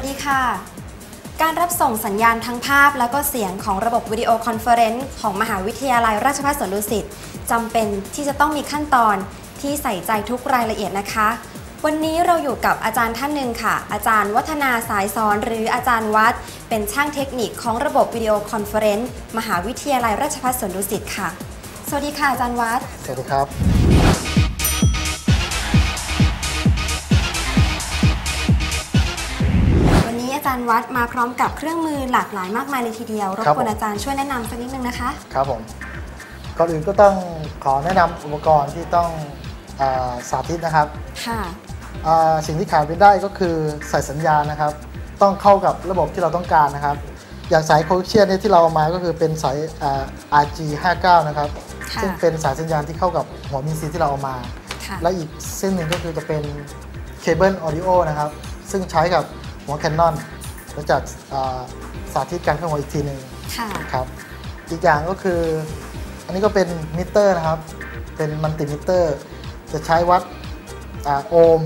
วัสดีค่ะ การรับส่งสัญญาณทั้งภาพและก็เสียงของระบบวิดีโอคอนเฟอเรนซ์ของมหาวิทยาลัยราชภัฏสวนดุสิตจำเป็นที่จะต้องมีขั้นตอนที่ใส่ใจทุกรายละเอียดนะคะ วันนี้เราอยู่กับอาจารย์ท่านหนึ่งค่ะ อาจารย์วัฒนาสายสอนหรืออาจารย์วัด เป็นช่างเทคนิคของระบบวิดีโอคอนเฟอเรนซ์มหาวิทยาลัยราชภัฏสวนดุสิตค่ะ สวัสดีค่ะอาจารย์วัด สวัสดีครับ จารย์วัดมาพร้อมกับเครื่องมือหลากหลายมากมายเลยทีเดียว รบครับกวนผมอาจารย์ช่วยแนะนำสักนิดนึงนะคะ ครับผมก่อนอื่นก็ต้องขอแนะนำอุปกรณ์ที่ต้องอาสาธิตนะครับค่ะอ่าสิ่งที่ขาดไม่ได้ก็คือสายสัญญาณนะครับ ต้องเข้ากับระบบที่เราต้องการนะครับ อย่างสายโคเชียเนี่ยที่เราเอามาก็คือเป็นสายอ่า RG 59นะครับ ค่ะซึ่งเป็นสายสัญญาณที่เข้ากับหัวมิซีที่เราเอามา ค่ะและอีกเส้นหนึ่งก็คือจะเป็นเคเบิลออดิโอนะครับ ซึ่งใช้กับหัวแคนนอนแล้วจากอ่าสาธิตการเข้าหัวอีกทีหนึ่งค่ะครับ อีกอย่างก็คือ อันนี้ก็เป็นมิเตอร์นะครับ เป็นมัลติมิเตอร์ จะใช้วัดอ่าโอห์ม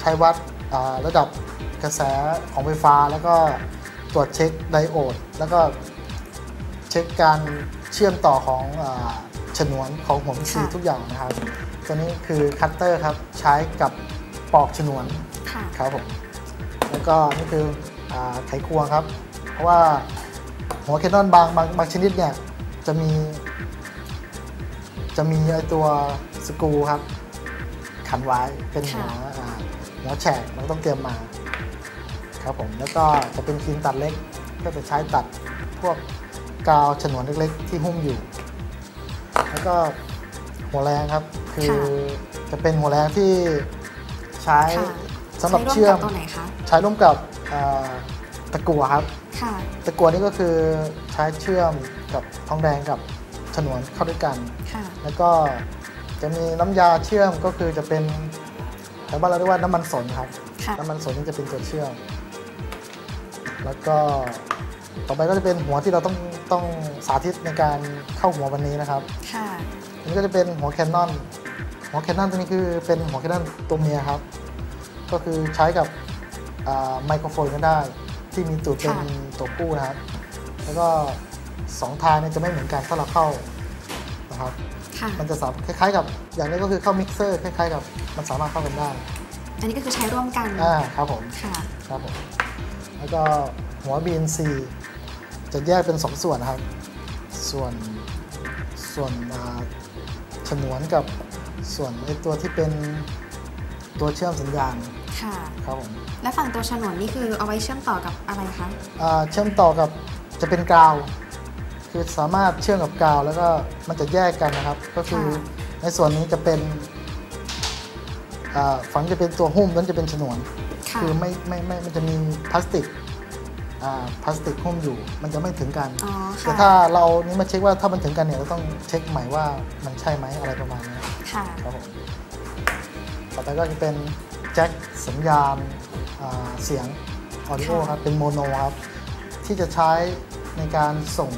ใช้วัดอ่าระดับกระแสของไฟฟ้า แล้วก็ตรวจเช็คไดโอด แล้วก็เช็คการเชื่อมต่อของอาฉนวนของหัวมิซีค่ะทุกอย่างนะครับ ตัวนี้คือคัตเตอร์ครับ ใช้กับปอกฉนวนค่ะครับผม แล้วก็นี่คืออา ไขควงครับ เพราะว่าหัวแคนนอนบางบางบางชนิดเนี่ยจะมี จะมีไอตัวสกรูครับ ขันไว้เป็นหัวค่ะอ่าหัวแฉกเราต้องเตรียมมาครับผมแล้วก็จะเป็นครีมตัดเล็กก็จะใช้ตัดพวกกาวฉนวนเล็กๆ ที่หุ้มอยู่ แล้วก็หัวแรงครับ คือจะเป็นหัวแรงที่ใช้ค่ะสำหรับใช้เชื่อวมกับตัวไหนคะใช้ร่วมกับอ่า ตะกั่วครับค่ะตะกั่วนี่ก็คือใช้เชื่อมกับทองแดงกับฉนวนเข้าด้วยกันค่ะแล้วก็จะมีน้ำยาเชื่อมก็คือจะเป็นแถวบ้านเราเรียกว่าน้ำมันสนครับค่ะน้ำมันสนนี่จะเป็นตัวเชื่อม แล้วก็ต่อไปก็จะเป็นหัวที่เราต้องต้องสาธิตในการเข้าหัววันนี้นะครับ ค่ะอันนี้ก็จะเป็นหัวแคนนอน หัวแคนนอนตัวนี้คือเป็นหัวแคนนอนตัวเมียครับ ก็คือใช้กับอ่า ไมโครโฟนก็ได้ ที่มีตูดเป็นค่ะตัวผู้นะครับ แล้วก็สองทางเนี่ยจะไม่เหมือนกันถ้าเราเข้านะครับค่ะมันจะสามคล้ายๆ กับอย่างนี้ก็คือเข้ามิกเซอร์คล้ายๆกับมันสามารถเข้ากันได้ อันนี้ก็คือใช้ร่วมกันอ่าครับผมค่ะครับผมแล้วก็หัว BNC จะแยกเป็น2ส่วนนะครับ ส่วนส่วนอ่าฉนวนกับส่วนไอตัวที่เป็นตัวเชื่อมสัญญาณ ค่ะครับผมและฝั่งตัวฉนวนนี่คือเอาไว้เชื่อมต่อกับอะไรคะอ่าเชื่อมต่อกับจะเป็นกาว คือสามารถเชื่อมกับกาวแล้วก็มันจะแยกกันนะครับ ก็คือค่ะในส่วนนี้จะเป็นอ่าฝั่งจะเป็นตัวหุ้มนั้นจะเป็นฉนวนค่ะคือไม่ไม่ไม่มันจะมีพลาสติกอ่าพลาสติกหุ้มอยู่ มันจะไม่ถึงกันอ๋อแต่ค่ะถ้าเรานี่มาเช็คว่าถ้ามันถึงกันเนี่ยเราต้องเช็คใหม่ว่ามันใช่ไหมอะไรประมาณนี้ค่ะครับผมต่อไปก็จะเป็น แจ็คสัญญาณอ่าเสียงออดิโอค่ะครับเป็นโมโนครับที่จะใช้ในการส่ง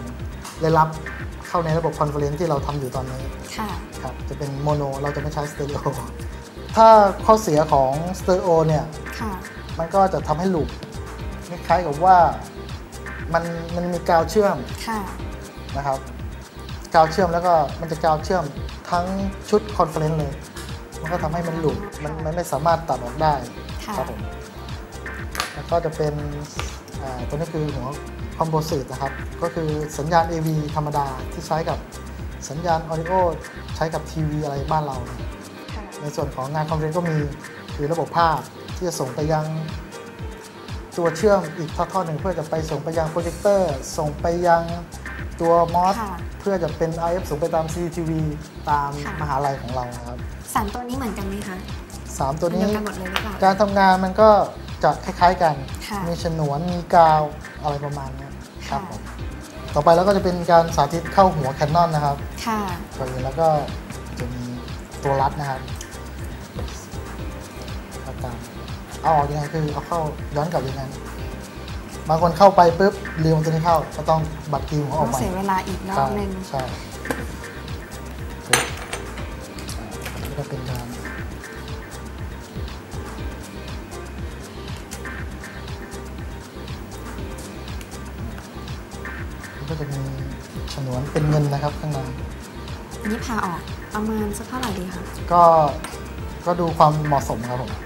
และรับเข้าในระบบคอนเฟอเรนซ์ที่เราทำอยู่ตอนนี้ค่ะครับจะเป็นโมโนเราจะไม่ใช้สเตอริโอถ้าข้อเสียของสเตอริโอเนี่ยค่ะมันก็จะทำให้ลูปคล้ายๆกับว่ามันมันมีกาวเชื่อมค่ะนะครับกาวเชื่อมแล้วก็มันจะกาวเชื่อมทั้งชุดคอนเฟอเรนซ์เลย มันก็ทำให้มันลูปมันมันไม่สามารถตัดออกได้ค่ะครับผมแล้วก็จะเป็นอ่าตัวนี้คือหัวคอมโพสิตนะครับ ก็คือสัญญาณ AV ธรรมดาที่ใช้กับสัญญาณออดิโอใช้กับทีวีอะไรบ้านเราค่ะในส่วนของงานคอนเฟอเรนซ์ก็มีคือระบบภาพที่จะส่งไปยังตัวเชื่อมอีกทอดๆหนึ่งเพื่อจะไปส่งไปยังโปรเจคเตอร์ ส่งไปยัง ตัวมอสค่ะเพื่อจะเป็น IF ส่งไปตาม CCTV ตามค่ะ มหาลัยของเรานะครับสามตัวนี้เหมือนกันไหมคะสามตัวนี้ เดียวกันหมดเลยหรือเปล่า การทำงานมันก็จะคล้ายๆกัน ค่ะ มีฉนวน มีกาวอะไรประมาณนี้ครับค่ะผมต่อไปแล้วก็จะเป็นการสาธิตเข้าหัวแคนนอนนะครับค่ะก่อนอื่นแล้วก็จะมีตัวรัดนะครับเอาตามเอาออกยังไงคือเอาเข้าย้อนกลับยังไง บางคนเข้าไปปุ๊บลืมเอาตัวนี้เข้าก็ต้องบัตรคิวเขาอต้ออกงไปเสียเวลาอีกรอบหนึ่งใช่ปึ๊บอ่าอันนี้ก็เป็นการมันก็จะมีฉนวนเป็นเงินนะครับข้างในอันนี้พาออกประมาณสักเท่าไหร่ดีคะก็ก็ดูความเหมาะสมครับผม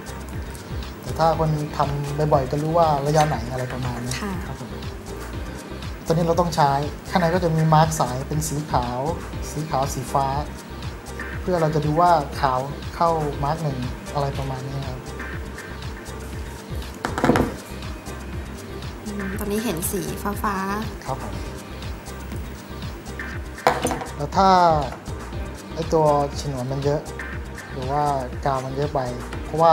แต่ ถ้าคนทำบ่อยๆจะรู้ว่าระยะไหนอะไรประมาณนี้ครับผมตอนนี้เราต้องใช้ข้างในก็จะมีมาร์กสายเป็นสีขาว สีขาวสีฟ้า เพื่อเราจะดูว่าขาวเข้ามาร์กหนึ่งอะไรประมาณนี้ครับอืมตอนนี้เห็นสีฟ้าฟ้าครับผมแล้วถ้าไอตัวฉนวนมันเยอะ หรือว่ากาวมันเยอะไป เพราะว่า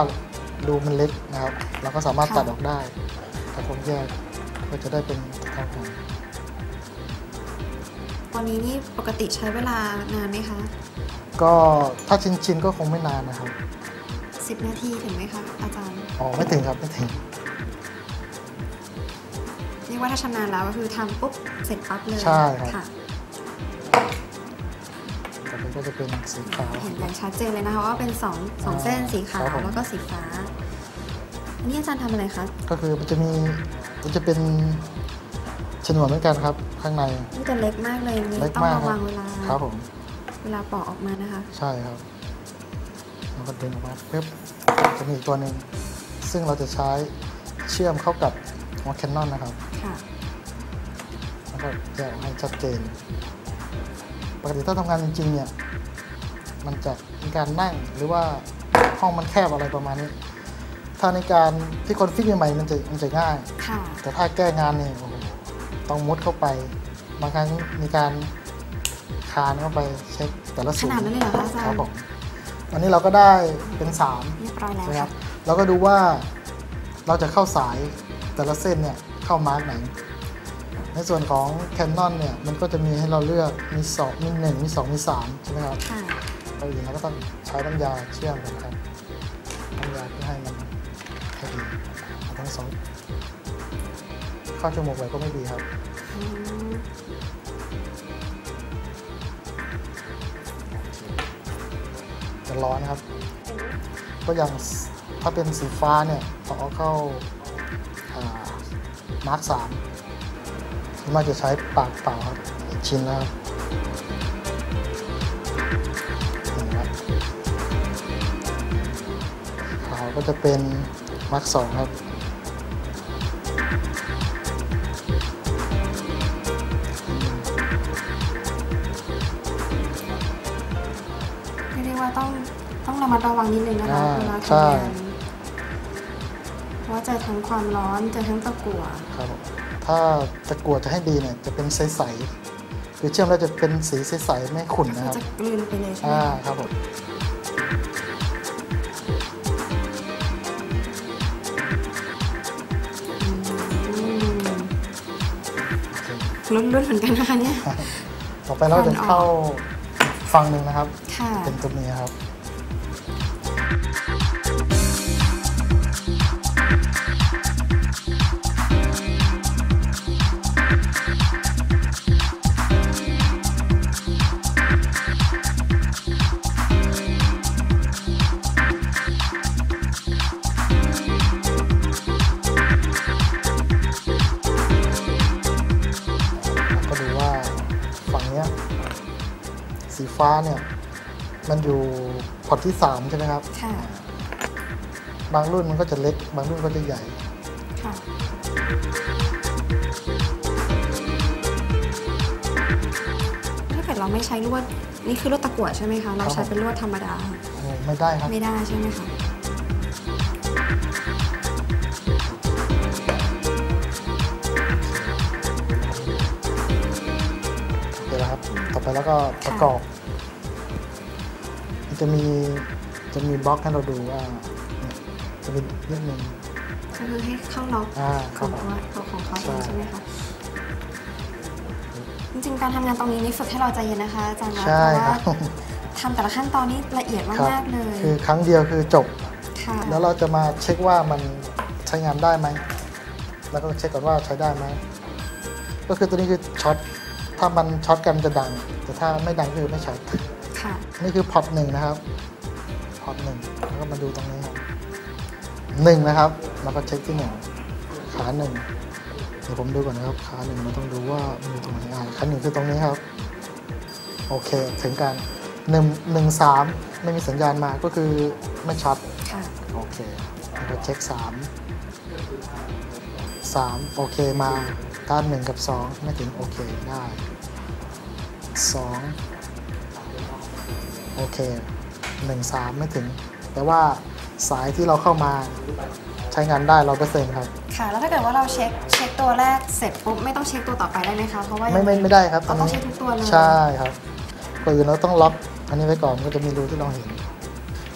รูมันเล็กนะครับ เราก็สามารถตัดออกได้แต่ผมแยกก็จะได้เป็นเท่ากันๆวันนี้นี่ปกติใช้เวลานานไหมคะ ก็ถ้าชินชินๆก็คงไม่นานนะครับ 10 นาทีถึงไหมคะอาจารย์ อ๋อไม่ถึงครับไม่ถึงเรียกว่าถ้าชำนาญแล้วก็คือทำปุ๊บเสร็จปั๊บเลยใช่ครับ ค่ะต่อไปก็จะเป็นสีขาวเห็นอย่างชัดเจนเลยนะคะว่าเป็นสองสองเส้นสีขาวครับผมแล้วก็สีฟ้าอันนี้อาจารย์ทำอะไรคะก็คือมันจะมีมันจะเป็นฉนวนเหมือนกันครับ ข้างในนี่จะเล็กมากเลยนี่เล็กต้องมากระควัรับงเวลาครับผมเวลาปอกออกมานะคะ ใช่ครับแล้วก็ดึงออกมาปึ๊บจะมีอีกตัวหนึ่งซึ่งเราจะใช้เชื่อมเข้ากับหัวแคนนอนนะครับค่ะแล้วก็แยกออกให้ชัดเจน ปกติถ้าทำงานจริงๆเนี่ยมันจะมีการนั่งหรือว่าห้องมันแคบอะไรประมาณนี้ ถ้าในการที่คนฟิกใหม่ๆมันจะมันจะง่ายค่ะแต่ถ้าแก้งานเนี่ยโอ้โหต้องมุดเข้าไป บางครั้งมีการคานเข้าไปเช็คแต่ละขสูตรนาดนั้นเลยเหรอคะอาจารย์ครับผมอันนี้เราก็ได้เป็นสามเรียบร้อยแล้วใช่ไหมคค่ะรับเราก็ดูว่าเราจะเข้าสายแต่ละเส้นเนี่ยเข้ามาร์กไหน ในส่วนของแคนนอนเนี่ยมันก็จะมีให้เราเลือกมีสองมีหนึ่งมีสองมีสามใช่ไหมครับค่ะเราอย่างนั้นก็ต้องใช้น้ำยาเชื่อมกันครับน้ำยาเพื่อให้มันพอดีเอาทั้งสองเข้าจมูกไว้ก็ไม่ดีครับอืมจะร้อนนะครับ ก็อย่างถ้าเป็นสีฟ้าเนี่ยเราเอาเข้ามาร์กสามส่วน มากจะใช้ปากเปล่าครับอีกชิ้นนะครับนี่ครับขาวก็จะเป็นมาร์กสองครับเรียกได้ว่าต้องต้องระมัดระวังนิดนึงนะคะอ่าเวลาใช่ทำงานเพราะว่าเจอทั้งความร้อนเจอทั้งตะกั่วครับผม ถ้าตะกั่วจะให้ดีเนี่ยจะเป็นใสๆคือเชื่อมแล้วจะเป็นสีใสๆไม่ขุ่นก็นะคือครับจะกลืนไปเลยใช่ไหมอ่าคะครับผมอืมโอเคลุ้นๆเหมือนกันนะคะเนี่ยต่อไปเราจะเข้าฝั่งหนึ่งนะครับค่ะเป็นตัวเมียครับ มันอยู่พอร์ตที่ 3 ใช่ไหมครับ ค่ะ บางรุ่นมันก็จะเล็ก บางรุ่นก็จะใหญ่ ค่ะ ถ้าเกิดเราไม่ใช้ลวด นี่คือลวดตะกั่วใช่ไหมคะ เราใช้เป็นลวดธรรมดา โอ้ไม่ได้ครับ ไม่ได้ใช่ไหมคะเดี๋ยวนะครับ ต่อไปแล้วก็ประกอบมัน จะมีจะมีบล็อกให้เราดูว่าเนี่ยจะมีนิดนึงก็คือให้เข้าล็อกอ่าคขรัอบงผมตัวของเขาเองใช่ใช่ไหมคะจริงๆการทำงานตรงนี้นี่ฝึกให้เราใจเย็นนะคะอาจารย์วัดใช่เพราะครัว่าบทำแต่ละขั้นตอนนี้ละเอียดครัมากๆเลย คือครั้งเดียวคือจบค่ะแล้วเราจะมาเช็คว่ามันใช้งานได้ไหม แล้วก็เช็คก่อนว่าใช้ได้ไหม ก็คือตัวนี้คือช็อต ถ้ามันช็อตกันจะดัง แต่ถ้าไม่ดังคือไม่ช็อตค่ะ นี่คือพอร์ตหนึ่งนะครับพอร์ตหนึ่งแล้วก็มาดูตรงนี้ครับหนึ่งนะครับ แล้วก็เช็คที่หนึ่งขาหนึ่งเดี๋ยวผมดูก่อนนะครับขาหนึ่งเราต้องดูว่ามันอยู่ตรงไหนอ่าขาหนึ่งคือตรงนี้ครับ โอเคถึงกันหนึ่งหนึ่งสามไม่มีสัญญาณมาก็คือไม่ช็อตค่ะโอเคแล้วก็เช็คสามสามโอเคมาด้านหนึ่งกับสองไม่ถึงโอเคได้สอง โอเคหนึ่งสามไม่ถึง แต่ว่าสายที่เราเข้ามาใช้งานได้ร้อยเปอร์เซ็นต์ครับ ค่ะ แล้วถ้าเกิดว่าเราเช็คเช็คตัวแรกเสร็จปุ๊บไม่ต้องเช็คตัวต่อไปได้ไหมคะ เพราะว่าไม่ไม่ไม่ได้ครับเราต้องเช็คทุกตัวเลย ใช่ครับก่อนอื่นเราต้องล็อกอันนี้ไว้ก่อนก็จะมีรูที่เราเห็น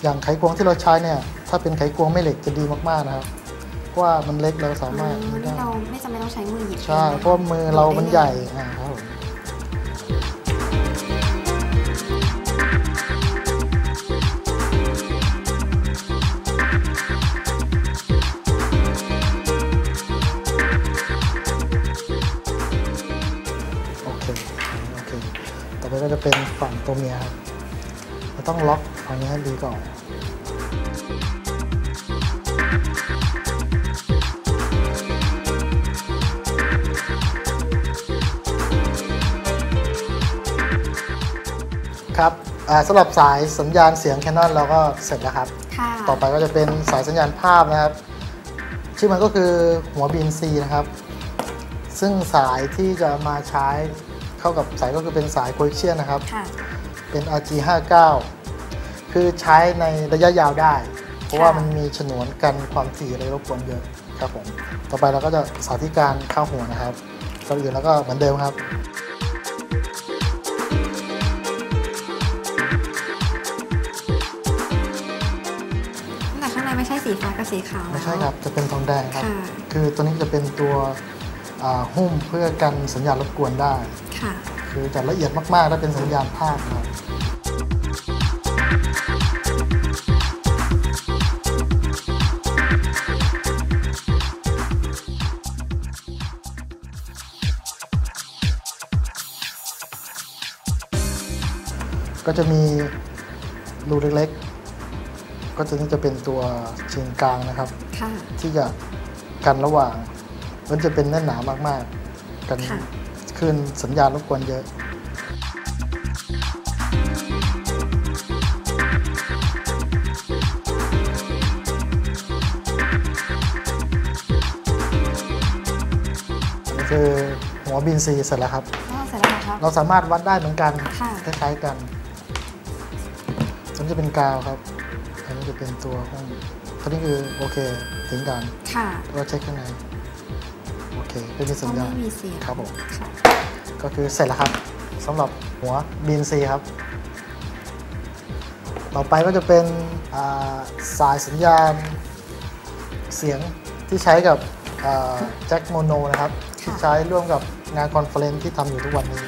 อย่างไขควงที่เราใช้เนี่ย ถ้าเป็นไขควงแม่เหล็กจะดีมากๆนะครับเพราะว่ามันเล็กเราสาอ๋มารถอนี่เราไม่จำเป็นต้องใช้มือหยิบใช่องนคเพราะว่ามือเรามันใหญ่อ่าครับผม เป็นฝั่งตัวเมียครับเราต้องล็อกฝั่งนี้ให้ดีก่อนครับอ่าสำหรับสายสัญญาณเสียง Canon เราก็เสร็จแล้วครับค่ะต่อไปก็จะเป็นสายสัญญาณภาพนะครับ ชื่อมันก็คือหัว BNC นะครับ ซึ่งสายที่จะมาใช้ เข้ากับสายก็คือเป็นสาย Coaxial นะครับค่ะเป็น RG59 คือใช้ในระยะยาวได้ เพราะว่ามันมีฉนวนกันความถี่อะไรรบกวนเยอะครับผม ต่อไปเราก็จะสาธิตการเข้าหัวนะครับก่อนอื่นแล้วก็เหมือนเดิมครับแต่ข้างในไม่ใช่สีฟ้ากับสีขาวไม่ใช่ครับจะเป็นทองแดงครับค่ะคือตัวนี้จะเป็นตัวอ่าหุ้มเพื่อกันสัญญาณรบกวนได้ ค่ะคือจะละเอียดมากๆ และเป็นสัญญาณภาพครับก็จะมีรูเล็กๆ ก็จะนี่จะเป็นตัวเชียงกลางนะครับค่ะที่จะกันระหว่าง มันจะเป็นแน่นหนามากๆ กัน ค่ะคลื่นสัญญาณรบกวนเยอะนี่คือหัวบินซีเสร็จแล้วครับก็เสร็จแล้วเหรอครับ เราสามารถวัดได้เหมือนกันค่ะ คล้ายๆกันตัวนี้จะเป็นกาวครับ อันนี้จะเป็นตัวห้องตัวนี้คือโอเคถึงกันค่ะเราเช็คข้างในโอเคไม่มีสัญก็ญาณ ไม่มีเสียงครับผม ค่ะ ก็คือเสร็จแล้วครับสำหรับหัว BNC ครับ ต่อไปก็จะเป็นาสายสัญญาณเสียงที่ใช้กับแจ็คโมโนนะครับ ที่ใช้ร่วมกับงานคอนเฟลเรนที่ทำอยู่ทุกวันนี้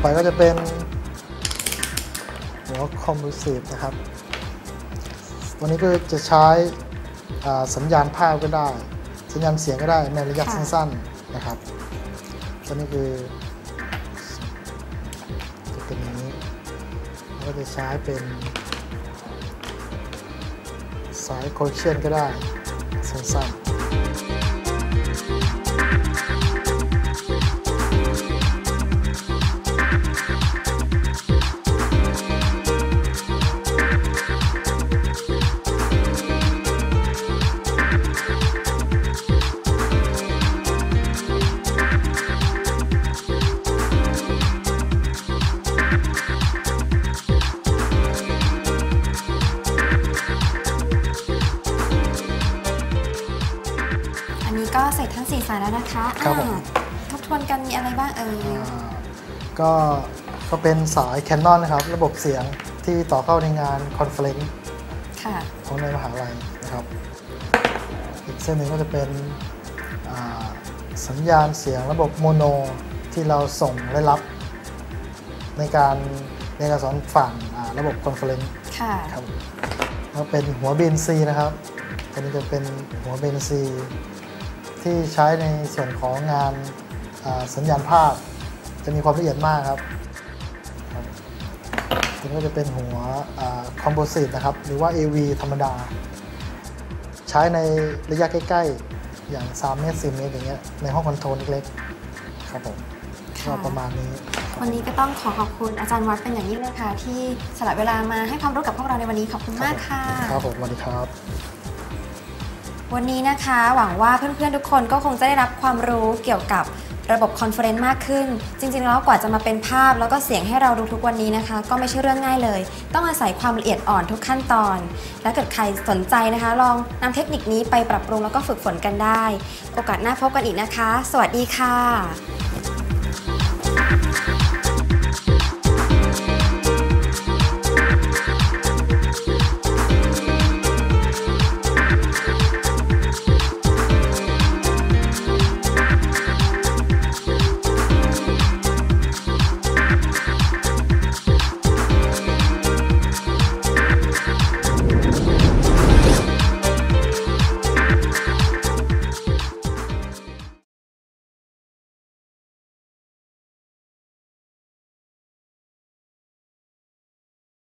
ไปก็จะเป็นหัวคอมมูสิฟนะครับตัวนี้ก็จะใช้อ่าสัญญาณภาพก็ได้ สัญญาณเสียงก็ได้ในระยะค่ะสั้นๆนะครับตัวนี้คือจะเป็นอย่างนี้แล้วก็จะใช้เป็น สายโคเชียนก็ได้สั้นๆ ก็ก็เป็นสาย Canon นะครับ ระบบเสียงที่ต่อเข้าในงานคอนเฟล n ์ค่ะของในมหาลัยนะครับ อีกเส้นหนึ่งก็จะเป็นอ่าสัญญาณเสียงระบบโมโนที่เราส่งและรับ ในการในการสอนฝั่งอ่าระบบคอนเฟล n ์ค่ะครับแล้วเป็นหัว BNC นะครับตัวนี้จะเป็นหัว BNC ที่ใช้ในส่วนของงานอ่าสัญญาณภาพ จะมีความละเอียดมากครับครับตัวนี้ก็จะเป็นหัวคอมโพสิตนะครับ หรือว่า AV ธรรมดา ใช้ในระยะใกล้ ๆ อย่าง 3 เมตร 4 เมตรอย่างเงี้ย ในห้องคอนโทรลเล็กๆ ครับผมก็ค่ะประมาณนี้ วันนี้ก็ต้องขอขอบคุณอาจารย์วัดเป็นอย่างยิ่งเลยค่ะ ที่สละเวลามาให้ความรู้กับพวกเราในวันนี้ขอบคุณมากค่ะ ครับผมสวัสดีครับวันนี้นะคะหวังว่าเพื่อนๆทุกคนก็คงจะได้รับความรู้เกี่ยวกับ ระบบคอนเฟอเรนซ์มากขึ้น จริงๆแล้วกว่าจะมาเป็นภาพแล้วก็เสียงให้เราดูทุกวันนี้นะคะ ก็ไม่ใช่เรื่องง่ายเลย ต้องอาศัยความละเอียดอ่อนทุกขั้นตอน และเกิดใครสนใจนะคะ ลองนำเทคนิคนี้ไปปรับปรุงแล้วก็ฝึกฝนกันได้ โอกาสหน้าพบกันอีกนะคะ สวัสดีค่ะ